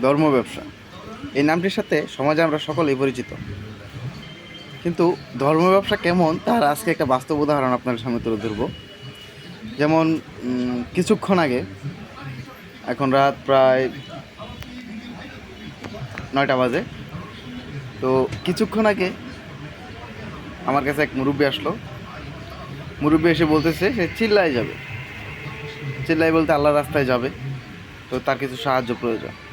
ধর্ম ব্যবসা। এই নামটির সাথে সমাজে আমরা সকলেই পরিচিত। কিন্তু ধর্ম ব্যবসা কেমন, তার আজকে একটা বাস্তব উদাহরণ আপনার সামনে তুলে ধরব। যেমন কিছুক্ষণ আগে, এখন রাত প্রায় নয়টা বাজে। তো কিছুক্ষণ আগে আমার কাছে এক মুরব্বী আসলো। মুরব্বী এসে বলতেছে, সে চিল্লায় যাবে। চিল্লাই বলতে আল্লাহ রাস্তায় যাবে। তো তার কিছু সাহায্য প্রয়োজন।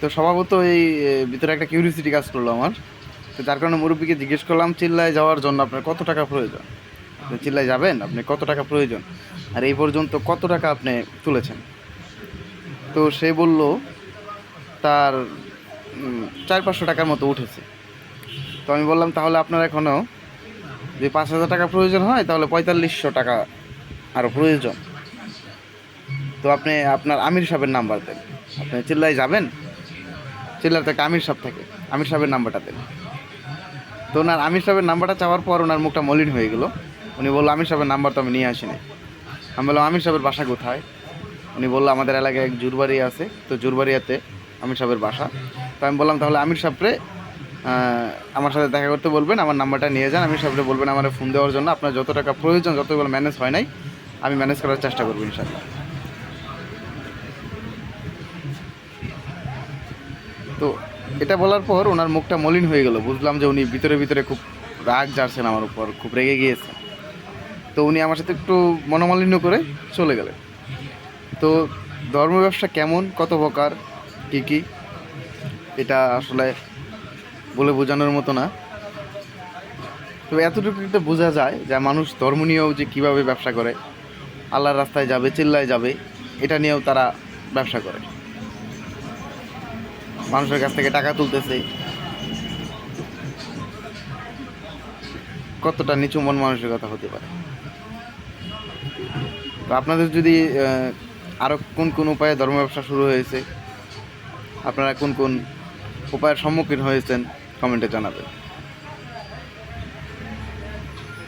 তো স্বভাবত এই ভিতরে একটা কিউরিয়াসিটি কাজ করল আমার। তো যার কারণে মুরব্বীকে জিজ্ঞেস করলাম, চিল্লায় যাওয়ার জন্য আপনার কত টাকা প্রয়োজন? চিল্লায় যাবেন? আপনি কত টাকা প্রয়োজন? আর এই পর্যন্ত কত টাকা আপনি তুলেছেন? তো সে বলল, তার চার পাঁচশো টাকার মতো উঠেছে। তো আমি বললাম, তাহলে আপনার এখনও যদি পাঁচ হাজার টাকা প্রয়োজন হয়, তাহলে পঁয়তাল্লিশশো টাকা আরও প্রয়োজন। তো আপনি, আপনার আমির সাহেবের নাম্বার দেন। আপনি চিল্লায় যাবেন? চিল্লার থেকে আমির সাহেব থাকে। আমির সাহেবের নাম্বারটা দেন। তো ওনার আমির সাহেবের নাম্বারটা চাওয়ার পর ওনার মুখটা মলিন হয়ে গেলো। উনি বলল, আমির সাহেবের নাম্বার তো আমি নিয়ে আসিনি। আমি বললাম, আমির সাহেবের বাসা কোথায়? উনি বলল, আমাদের এলাকায় এক জুরবাড়ি আছে। তো জুরবাড়িয়াতে আমির সাহেবের বাসা। তো আমি বললাম, তাহলে আমির সাহেবরে আমার সাথে দেখা করতে বলবেন, আমার নাম্বারটা নিয়ে যান। আমির সাহেবরে বলবেন আমার ফোন দেওয়ার জন্য। আপনার যত টাকা প্রয়োজন, যতগুলো ম্যানেজ হয় নাই, আমি ম্যানেজ করার চেষ্টা করব ইনশাল্লাহ তো এটা বলার পর ওনার মুখটা মলিন হয়ে গেল। বুঝলাম যে উনি ভিতরে ভিতরে খুব রাগ জারছেন আমার উপর, খুব রেগে গিয়েছেন। তো উনি আমার সাথে একটু মনোমালিন্য করে চলে গেলেন। তো ধর্ম ব্যবসা কেমন? কত প্রকার? কী কী? এটা আসলে বলে বোঝানোর মতো না। তবে এতটুকু একটা বোঝা যায় যে মানুষ ধর্ম নিয়েও যে কীভাবে ব্যবসা করে, আল্লাহর রাস্তায় যাবে, চিল্লায় যাবে, এটা নিয়েও তারা ব্যবসা করে। মানুষের কাছ থেকে টাকা তুলতেছে। কতটা নিচু মন মানুষের কথা হতে পারে। তো আপনাদের যদি আরও আরও কোন কোন উপায়ে ধর্ম ব্যবসা শুরু হয়েছে, আপনারা কোন কোন উপায়ের সম্মুখীন হয়েছেন, কমেন্টে জানাবেন।